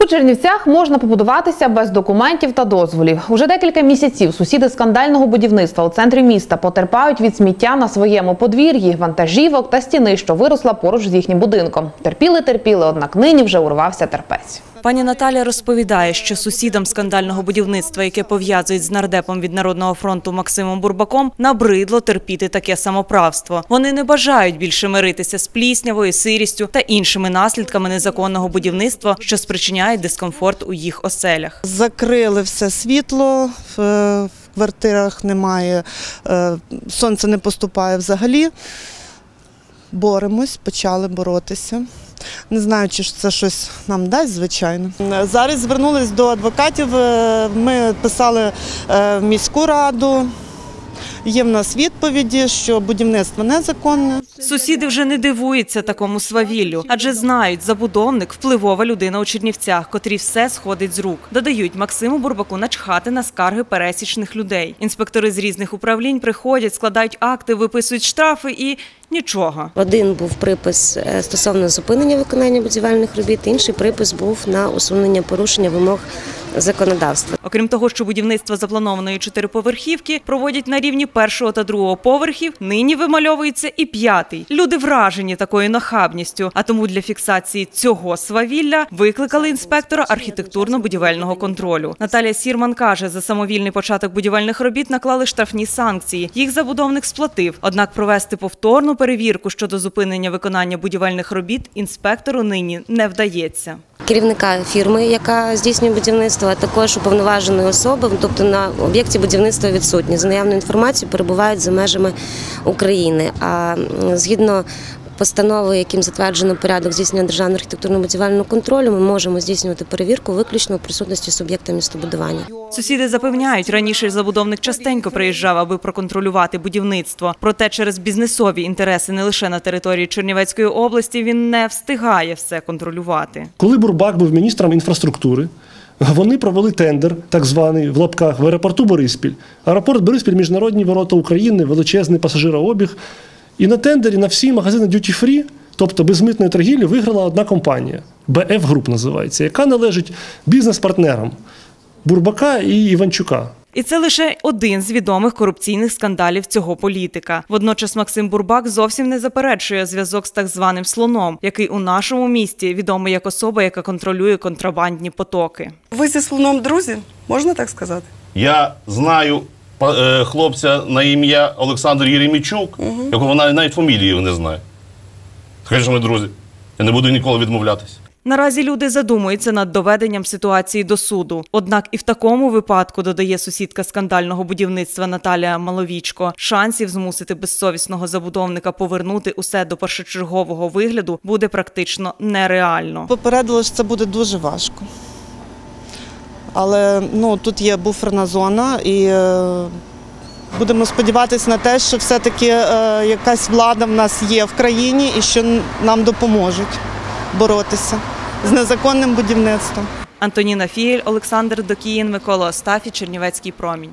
У Чернівцях можна побудуватися без документів та дозволів. Уже декілька місяців сусіди скандального будівництва у центрі міста потерпають від сміття на своєму подвір'ї, вантажівок та стіни, що виросла поруч з їхнім будинком. Терпіли, терпіли, однак нині вже урвався терпець. Пані Наталя розповідає, що сусідам скандального будівництва, яке пов'язують з нардепом від Народного фронту Максимом Бурбаком, набридло терпіти таке самоправство. Вони не бажають більше миритися з пліснявою, сирістю та іншими наслідками незаконного будівництва, що спричиняє дискомфорт у їх оселях. Закрили все світло, в квартирах немає, е, сонце не поступає взагалі. Боремось, почали боротися. Не знаю, чи це щось нам дасть, звичайно. Зараз звернулись до адвокатів. е, Ми писали е, в міську раду. Є в нас відповіді, що будівництво незаконне. Сусіди вже не дивуються такому свавіллю, адже знають, забудовник впливова людина у Чернівцях, котрі все сходить з рук. Додають Максиму Бурбаку начхати на скарги пересічних людей. Інспектори з різних управлінь приходять, складають акти, виписують штрафи і нічого. Один був припис е, стосовно зупинення виконання будівельних робіт, інший припис був на усунення порушення вимог законодавства. Окрім того, що будівництво запланованої чотириповерхівки проводять на рівні першого та другого поверхів, нині вимальовується і п'ятий. Люди вражені такою нахабністю. А тому для фіксації цього свавілля викликали інспектора архітектурно-будівельного контролю. Наталія Сірман каже, за самовільний початок будівельних робіт наклали штрафні санкції. Їх забудовник сплатив. Однак провести повторну перевірку щодо зупинення виконання будівельних робіт інспектору нині не вдається. Керівника фірми, яка здійснює будівництво, а також уповноваженої особи, тобто на об'єкті будівництва відсутні. За наявною інформацією перебувають за межами України. А згідно постанови, яким затверджено порядок здійснення державного архітектурно-будівельного контролю, ми можемо здійснювати перевірку виключно у присутності суб'єкта містобудування. Сусіди запевняють, раніше забудовник частенько приїжджав, аби проконтролювати будівництво. Проте через бізнесові інтереси не лише на території Чернівецької області він не встигає все контролювати. Коли Бурбак був міністром інфраструктури, вони провели тендер, так званий в лапках, в аеропорту Бориспіль. Аеропорт Бориспіль, міжнародні ворота України, величезний пасажирообіг. І на тендері на всі магазини Duty Free, тобто безмитної торгівлі, виграла одна компанія. BF Group називається, яка належить бізнес-партнерам Бурбака і Іванчука. І це лише один з відомих корупційних скандалів цього політика. Водночас Максим Бурбак зовсім не заперечує зв'язок з так званим слоном, який у нашому місті відомий як особа, яка контролює контрабандні потоки. Ви зі слоном друзі, можна так сказати? Я знаю па- е, хлопця на ім'я Олександр Єремічук, якого вона навіть фамілії не знає. Скажи, що ми друзі. Я не буду ніколи відмовлятися. Наразі люди задумуються над доведенням ситуації до суду. Однак і в такому випадку, додає сусідка скандального будівництва Наталія Маловічко, шансів змусити безсовісного забудовника повернути усе до першочергового вигляду буде практично нереально. Попередили, що це буде дуже важко. Але ну, тут є буферна зона і е, будемо сподіватися на те, що все-таки е, якась влада в нас є в країні і що нам допоможуть боротися з незаконним будівництвом. Антоніна Фієль, Олександр Докіїн, Микола Остафі, Чернівецький промінь.